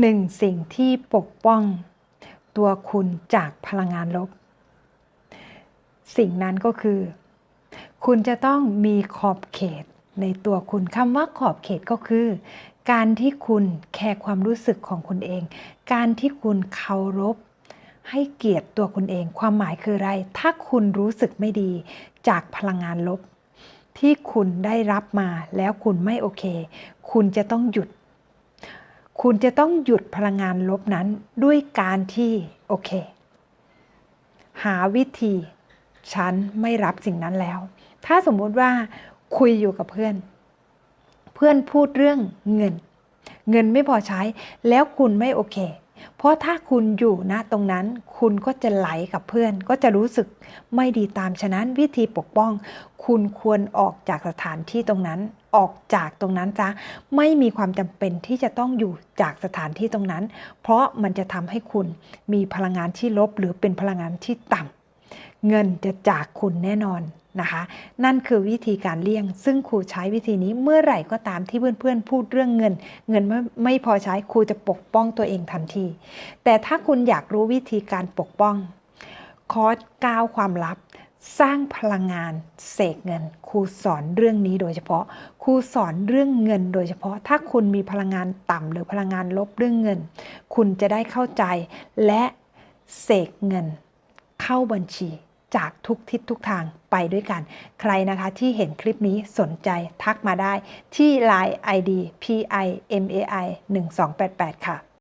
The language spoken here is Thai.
หนึ่งสิ่งที่ปกป้องตัวคุณจากพลังงานลบ สิ่งนั้นก็คือ คุณจะต้องมีขอบเขตในตัวคุณคำว่าขอบเขตก็คือ การที่คุณแคร์ความรู้สึกของคุณเอง การที่คุณเคารพให้เกียรติตัวคุณเอง ความหมายคืออะไร ถ้าคุณรู้สึกไม่ดีจากพลังงานลบ ที่คุณได้รับมาแล้วคุณไม่โอเค คุณจะต้องหยุด คุณจะต้องหยุดพลังงานลบนั้นด้วยการที่โอเค หาวิธี ฉันไม่รับสิ่งนั้นแล้ว ถ้าสมมุติว่าคุยอยู่กับเพื่อน เพื่อนพูดเรื่องเงิน เงินไม่พอใช้แล้วคุณไม่โอเค เพราะถ้าคุณอยู่ณตรงนั้น คุณก็จะไหลกับเพื่อน ก็จะรู้สึกไม่ดีตามฉะนั้นวิธีปกป้อง คุณควรออกจากสถานที่ตรงนั้น ออกจากตรงนั้นจ้ะไม่มีความจำเป็นที่จะต้องอยู่จากสถานที่ตรงนั้น เพราะมันจะทำให้คุณมีพลังงานที่ลบหรือเป็นพลังงานที่ต่ำ เงินจะจากคุณแน่นอนนะคะ นั่นคือวิธีการเลี่ยง ซึ่งครูใช้วิธีนี้เมื่อไหร่ก็ตามที่เพื่อนๆ พูดเรื่องเงิน เงินไม่ไม่พอใช้ครูจะปกป้องตัวเองทันที แต่ถ้าคุณอยากรู้วิธีการปกป้อง คอร์สก้าวความลับ สร้างพลังงานเสกเงินครูสอนเรื่องนี้โดยเฉพาะครูสอนเรื่องเงินโดยเฉพาะ ถ้าคุณมีพลังงานต่ำหรือพลังงานลบเรื่องเงิน คุณจะได้เข้าใจและเสกเงิน เข้าบัญชีจากทุกทิศทุกทางไปด้วยกัน ใครนะคะที่เห็นคลิปนี้สนใจทักมาได้ที่ Line ID PIMAI 1288 ค่ะ